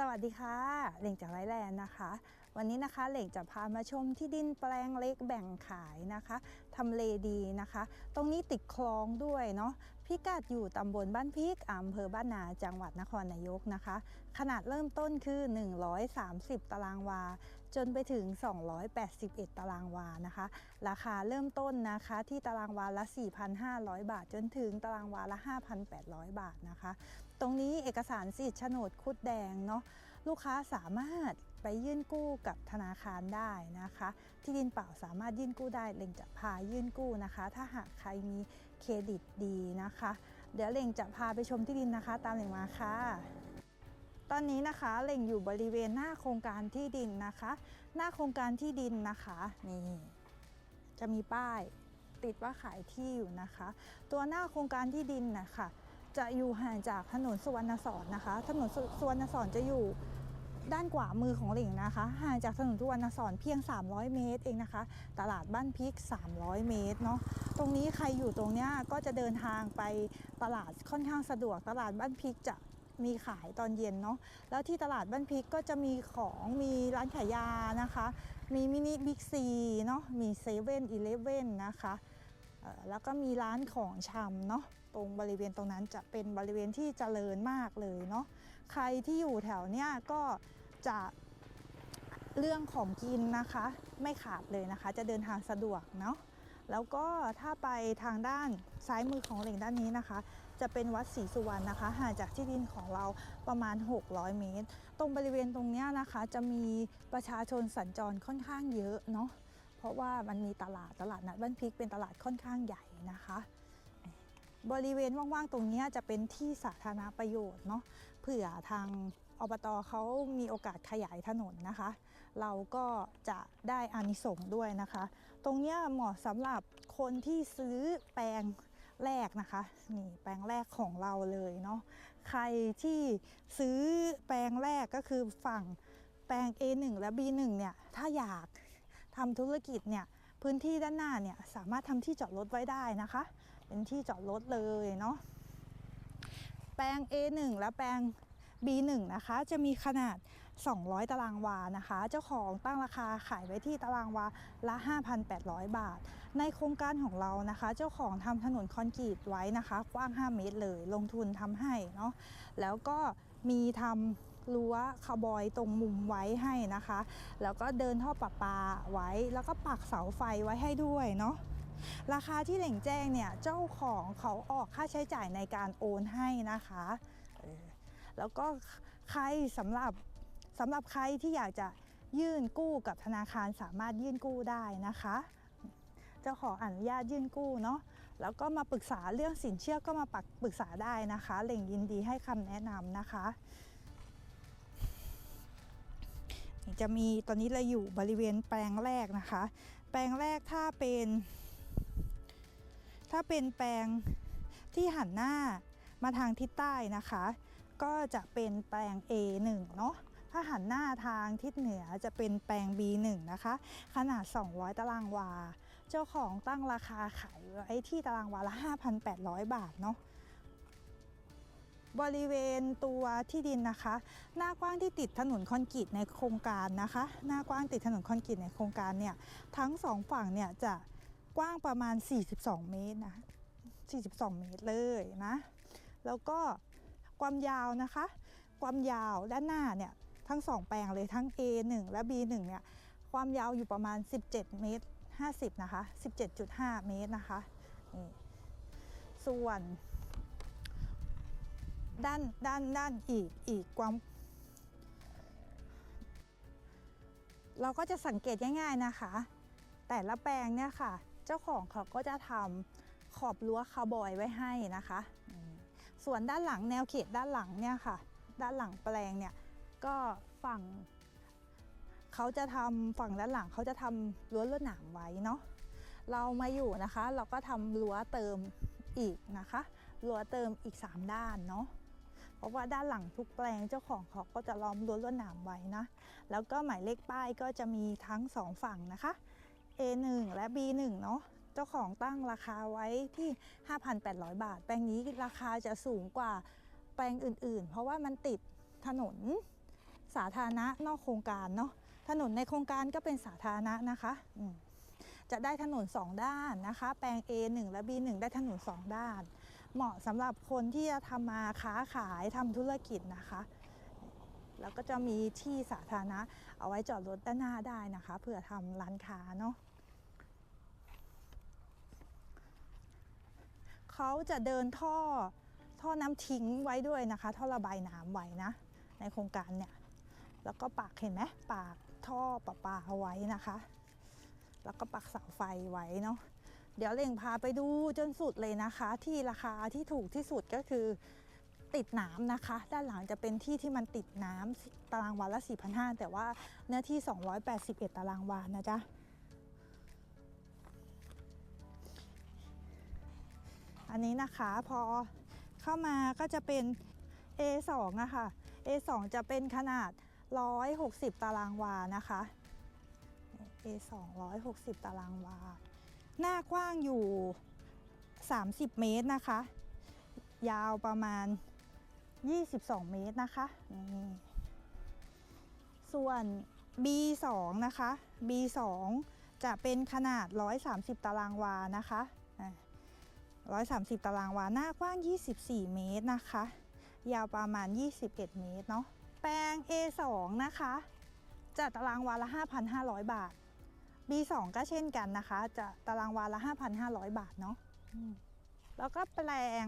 สวัสดีค่ะเหล่งจากไรแลนด์นะคะ วันนี้นะคะเหล่งจะพามาชมที่ดินแปลงเล็กแบ่งขายนะคะ ทำเลดีนะคะ ตรงนี้ติดคลองด้วยเนาะพิกัดอยู่ตำบลบ้านพิกอำเภอบ้านนาจังหวัดนครนายกนะคะ ขนาดเริ่มต้นคือ 130 ตารางวา จนไปถึง 281 ตารางวานะคะ ราคาเริ่มต้นนะคะที่ตารางวาละ 4,500 บาท จนถึงตารางวาละ 5,800 บาทนะคะ ตรงนี้เอกสารสิทธิ์โฉนดคุดแดงเนาะลูกค้าสามารถ ไปยื่นกู้กับธนาคารได้นะคะ ที่ดินเปล่าสามารถยื่นกู้ได้เล็งจะพายื่นกู้นะคะ ถ้าหากใครมีเครดิตดีนะคะ เดี๋ยวเล็งจะพาไปชมที่ดินนะคะ ตามเล็งมาค่ะตอนนี้นะคะเล็งอยู่บริเวณหน้าโครงการที่ดินนะคะ หน้าโครงการที่ดินนะคะนี่จะมีป้ายติดว่าขายที่อยู่นะคะ ตัวหน้าโครงการที่ดินนะคะจะอยู่ห่างจากถนนสุวรรณสอนนะคะ ถนนสุสุวรรณสอนจะอยู่ ด้านขวามือของหลิงนะคะห่างจากถนนสุวรรณสอนเพียง 300 เมตรเองนะคะ ตลาดบ้านพริก 300 เมตรเนาะตรงนี้ใครอยู่ตรงเนี้ยก็จะเดินทางไปตลาดค่อนข้างสะดวก ตลาดบ้านพริกจะมีขายตอนเย็นเนาะแล้วที่ตลาดบ้านพริกก็จะมีของมีร้านขายยานะคะ มีมินิบิ๊กซีเนาะมีเซเว่นอีเลฟเว่นนะคะแล้วก็มีร้านของชำเนาะตรงบริเวณตรงนั้นจะเป็นบริเวณที่เจริญมากเลยเนาะ ใครที่อยู่แถวเนี้ยก็จะเรื่องของกินนะคะ ไม่ขาดเลยนะคะ จะเดินทางสะดวกเนาะแล้วก็ถ้าไปทางด้านซ้ายมือของเหล่งด้านนี้นะคะ จะเป็นวัดศรีสุวรรณนะคะห่างจากที่ดินของเราประมาณ 600 เมตร ตรงบริเวณตรงเนี้ยนะคะ จะมีประชาชนสัญจรค่อนข้างเยอะเนาะเพราะว่ามันมีตลาดตลาดนัดบ้านพริกเป็นตลาดค่อนข้างใหญ่นะคะ บริเวณว่างๆตรงเนี้ยจะเป็นที่สาธารณประโยชน์เนาะ เผื่อทางอบตเขามีโอกาสขยายถนนนะคะ เราก็จะได้อานิสงส์ด้วยนะคะ ตรงนี้เหมาะสำหรับคนที่ซื้อแปลงแรกนะคะ นี่แปลงแรกของเราเลยเนาะใครที่ซื้อแปลงแรกก็คือฝั่งแปลง A1 และ B1 เนี่ยถ้าอยากทำธุรกิจเนี่ยพื้นที่ด้านหน้าเนี่ยสามารถทำที่จอดรถไว้ได้นะคะ เป็นที่จอดรถเลยเนาะ แปลง A1 และแปลง B1 นะคะ จะมีขนาด 200 ตารางวานะคะ เจ้าของตั้งราคาขายไว้ที่ตารางวาละ 5,800 บาท ในโครงการของเรานะคะ เจ้าของทำถนนคอนกรีตไว้นะคะ กว้าง 5 เมตรเลย ลงทุนทำให้เนาะแล้วก็มีทำรั้วคาบอยตรงมุมไว้ให้นะคะ แล้วก็เดินท่อประปาไว้แล้วก็ปักเสาไฟไว้ให้ด้วยเนาะ ราคาที่เหล่งแจ้งเนี่ยเจ้าของเขาออกค่าใช้จ่ายในการโอนให้นะคะแล้วก็ใครสำหรับสำหรับใครที่อยากจะยื่นกู้กับธนาคารสามารถยื่นกู้ได้นะคะ เจ้าของอนุญาตยื่นกู้เนาะแล้วก็มาปรึกษาเรื่องสินเชื่อก็มาปักปรึกษาได้นะคะเหล่งยินดีให้คำแนะนำนะคะจะมีตอนนี้เราอยู่บริเวณแปลงแรกนะคะ แปลงแรกถ้าเป็น ถ้าเป็นแปลงที่หันหน้ามาทางทิศใต้นะคะ ก็จะเป็นแปลง A1 เนาะถ้าหันหน้าทางทิศเหนือจะเป็นแปลง B1 นะคะ ขนาด 200 ตารางวา เจ้าของตั้งราคาขายไว้ที่ตารางวาละ 5,800 บาทเนาะบริเวณตัวที่ดินนะคะ หน้ากว้างที่ติดถนนคอนกรีตในโครงการนะคะ หน้ากว้างติดถนนคอนกรีตในโครงการเนี่ยทั้งสองฝั่งเนี่ยจะ กว้างประมาณ 42 เมตรนะ 42 เมตรเลยนะ แล้วก็ความยาวนะคะ ความยาวด้านหน้าเนี่ยทั้งสองแปลงเลยทั้ง A1 และ B1 เนี่ยความยาวอยู่ประมาณ 17 เมตร 50 นะคะ 17.5 เมตรนะคะนี่ส่วน ด้านด้านด้านอีกอีกความ เราก็จะสังเกตง่ายๆนะคะ แต่ละแปลงเนี่ยค่ะ เจ้าของเขาก็จะทำขอบรั้วคาวบอยไว้ให้นะคะ ส่วนด้านหลังแนวเขตด้านหลังเนี่ยค่ะ ด้านหลังแปลงเนี่ยก็ฝั่งเขาจะทำฝั่งด้านหลังเขาจะทำรั้วลวดหนามไว้เนาะเรามาอยู่นะคะ เราก็ทำรั้วเติมอีกนะคะรั้วเติมอีก 3 ด้านเนาะเพราะว่าด้านหลังทุกแปลงเจ้าของเขาก็จะล้อมรั้วลวดหนามไว้นะ แล้วก็หมายเลขป้ายก็จะมีทั้งสองฝั่งนะคะ A1 และ B1 เนาะเจ้าของตั้งราคาไว้ที่ 5,800 บาท แปลงนี้ราคาจะสูงกว่าแปลงอื่นๆ เพราะว่ามันติดถนนสาธารณะนอกโครงการเนาะถนนในโครงการก็เป็นสาธารณะนะคะจะได้ถนน 2 ด้านนะคะ แปลง A1 และ B1 ได้ถนน 2 ด้าน เหมาะสำหรับคนที่จะทำมาค้าขายทำธุรกิจนะคะ แล้วก็จะมีที่สาธารณะเอาไว้จอดรถด้านหน้าได้นะคะเผื่อทำร้านค้าเนาะ เขาจะเดินท่อท่อน้ำทิ้งไว้ด้วยนะคะ ท่อระบายน้ำไว้นะ ในโครงการเนี่ยแล้วก็ปักเห็นไหมปากท่อประปาเอาไว้นะคะ แล้วก็ปักเสาไฟไว้เนาะเดี๋ยวเล่งพาไปดูจนสุดเลยนะคะ ที่ราคาที่ถูกที่สุดก็คือติดน้ำนะคะ ด้านหลังจะเป็นที่ที่มันติดน้ำตารางวาละ4,500แต่ว่าเนื้อที่ 281 ตารางวานะจ๊ะ อันนี้นะคะพอเข้ามาก็จะเป็น A2 อะค่ะ A2 จะเป็นขนาด 160 ตารางวานะคะ A2 160 ตารางวา หน้ากว้างอยู่ 30 เมตรนะคะ ยาวประมาณ 22 เมตรนะคะ ส่วน B2 นะคะ B2 จะเป็นขนาด 130 ตารางวานะคะ 130 ตารางวาหน้ากว้าง 24 เมตรนะคะ ยาวประมาณ 21 เมตรเนาะแปลง A2 นะคะจะตารางวาละ 5,500 บาท B2 ก็เช่นกันนะคะ จะตารางวาละ 5,500 บาทเนาะแล้วก็แปลง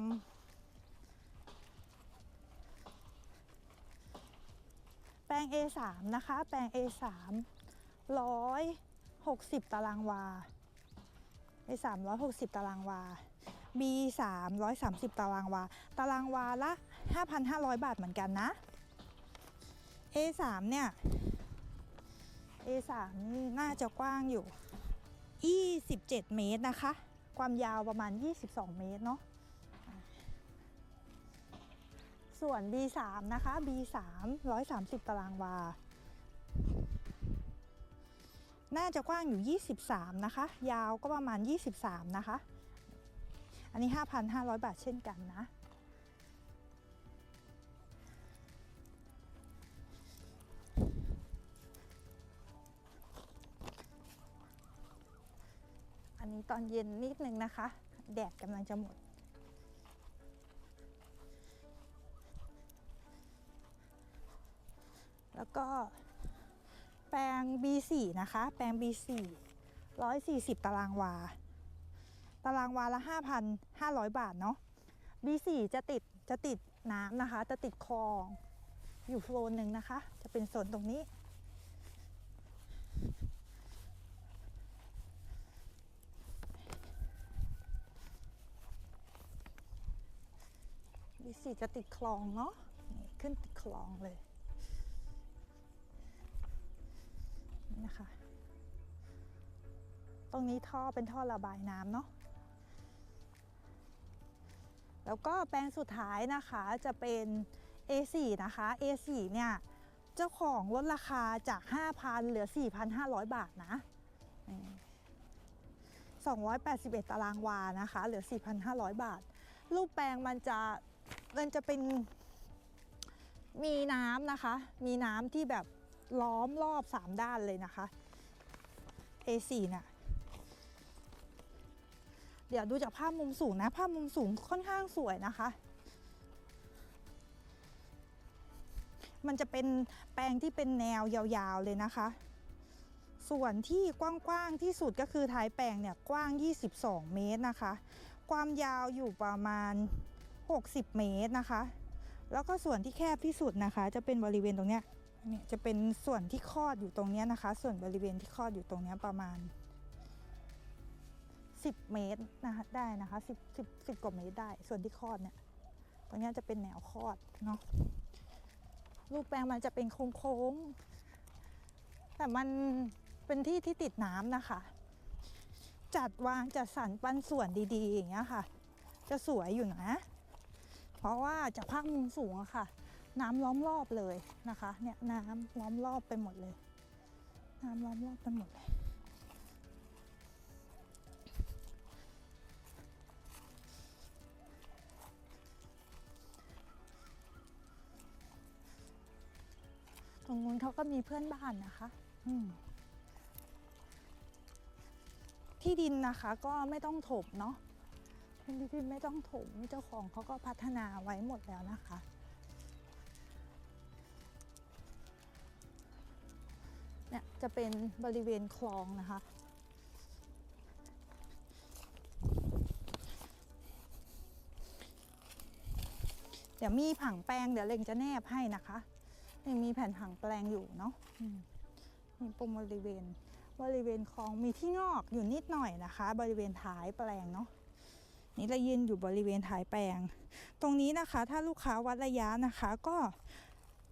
แปลง A3 นะคะ แปลง A3 160 ตารางวา A3 160 ตารางวา B 330 ตารางวา ตารางวาละ 5,500 บาทเหมือนกันนะ A3 เนี่ย A3 นี่น่าจะกว้างอยู่ 27 เมตรนะคะ ความยาวประมาณ 22 เมตรเนาะส่วน B3 นะคะ B3 130 ตารางวา น่าจะกว้างอยู่ 23 นะคะ ยาวก็ประมาณ 23 นะคะ อันนี้ 5,500 บาทเช่นกันนะ อันนี้ตอนเย็นนิดนึงนะคะ แดดกำลังจะหมดแล้วก็แปลง B4 นะคะ แปลง B4 140 ตารางวา ตารางวาละ 5,500 บาทเนาะ B4 จะติดจะติดน้ำนะคะ จะติดคลอง อยู่โฟลนหนึ่งนะคะ จะเป็นโซนตรงนี้ B4 จะติดคลองเนาะขึ้นติดคลองเลยนะคะ ตรงนี้ท่อเป็นท่อระบายน้ำเนาะ แล้วก็แปลงสุดท้ายนะคะจะเป็น A4 นะคะ A4 เนี่ยเจ้าของลดราคาจาก 5,000 เหลือ 4,500 บาทนะ 281 ตารางวานะคะ เหลือ 4,500 บาท รูปแปลงมันจะมันจะเป็นมีน้ำนะคะ มีน้ำที่แบบล้อมรอบ 3 ด้านเลยนะคะ A4 น่ะ เดี๋ยวดูจากภาพมุมสูงนะ ภาพมุมสูงค่อนข้างสวยนะคะ มันจะเป็นแปลงที่เป็นแนวยาวๆเลยนะคะ ส่วนที่กว้างๆที่สุดก็คือท้ายแปลงเนี่ยกว้าง 22 เมตรนะคะ ความยาวอยู่ประมาณ 60 เมตรนะคะ แล้วก็ส่วนที่แคบที่สุดนะคะ จะเป็นบริเวณตรงเนี้ยเนี่ยจะเป็นส่วนที่คลอดอยู่ตรงเนี้ยนะคะ ส่วนบริเวณที่คลอดอยู่ตรงเนี้ยประมาณ 10 เมตรนะคะได้นะคะ10 10 10กว่าเมตรได้ ส่วนที่คลอดเนี่ยตรงนี้จะเป็นแนวคลอดเนาะรูปแปลงมันจะเป็นโค้งๆแต่มันเป็นที่ที่ติดน้ำนะคะ จัดวางจัดสรรปันส่วนดีๆ อย่างเงี้ยค่ะ จะสวยอยู่นะ เพราะว่าจากภาคมุมสูงอะค่ะ น้ำล้อมรอบเลยนะคะ เนี่ยน้ำล้อมรอบไปหมดเลย น้ำล้อมรอบไปหมดเลย ตรงนู้นเขาก็มีเพื่อนบ้านนะคะ อืมที่ดินนะคะก็ไม่ต้องถมเนาะที่ดินไม่ต้องถมเจ้าของเขาก็พัฒนาไว้หมดแล้วนะคะ เนี่ยจะเป็นบริเวณคลองนะคะ เดี๋ยวมีผังแปลงเดี๋ยวเล็งจะแนบให้นะคะ ยังมีแผ่นผังแปลงอยู่เนาะอืมมีปุ่มบริเวณบริเวณคลองมีที่งอกอยู่นิดหน่อยนะคะ บริเวณท้ายแปลงเนาะนี่เรายืนอยู่บริเวณท้ายแปลง ตรงนี้นะคะ ถ้าลูกค้าวัดระยะนะคะ ก็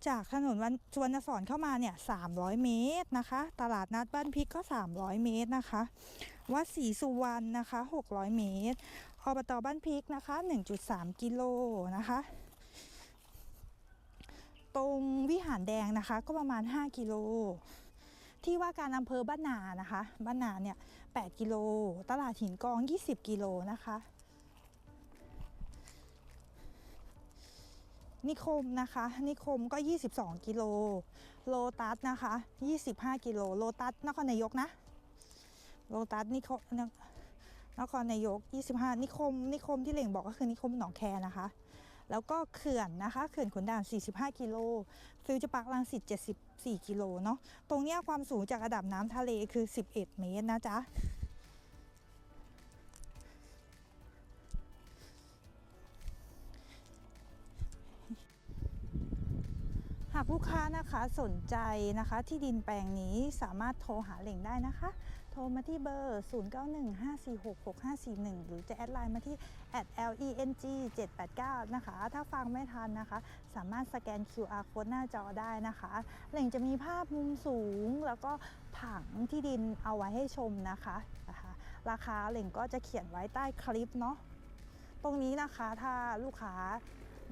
จากถนนวันสวนสอนเข้ามาเนี่ย300 เมตรนะคะ ตลาดนัดบ้านพริกก็ 300 เมตรนะคะ วัดศรีสุวรรณนะคะ 600 เมตรอบตบ้านพริกนะคะ 1.3 กิโลนะคะ ตรงวิหารแดงนะคะ ก็ประมาณ 5 กิโล ที่ว่าการอำเภอบ้านนานะคะ บ้านนาเนี่ย8กิโล ตลาดหินกอง 20 กิโลนะคะ นิคมนะคะ นิคมก็ 22 กิโล โลตัสนะคะ 25 กิโล โลตัสนครนายกนะ โลตัสนิคมนครนายก 25 นิคม นิคมที่เหล่งบอกก็คือนิคมหนองแคนะคะ แล้วก็เขื่อนนะคะเขื่อนขุนด่าน 45 กิโล ฟิวเจอร์ปาร์คลังสิต74 กิโลเนาะ ตรงเนี้ยความสูงจากระดับน้ำทะเลคือ 11 เมตรนะจ๊ะหากลูกค้านะคะสนใจนะคะที่ดินแปลงนี้สามารถโทรหาเหล่งได้นะคะ โทรมาที่เบอร์ 0915466541 หรือจะแอดไลน์มาที่ @leng789 นะคะ ถ้าฟังไม่ทันนะคะ สามารถสแกน QR code หน้าจอได้นะคะเหล่งจะมีภาพมุมสูงแล้วก็ผังที่ดินเอาไว้ให้ชมนะคะนะคะราคาเหล่งก็จะเขียนไว้ใต้คลิปเนาะตรงนี้นะคะถ้าลูกค้า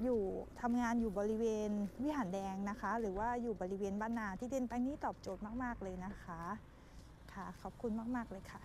อยู่ทำงานอยู่บริเวณวิหารแดงนะคะ หรือว่าอยู่บริเวณบ้านนาที่เด่นไปนี้ตอบโจทย์มาก ๆ เลยนะคะ ค่ะ ขอบคุณมาก ๆ เลยค่ะ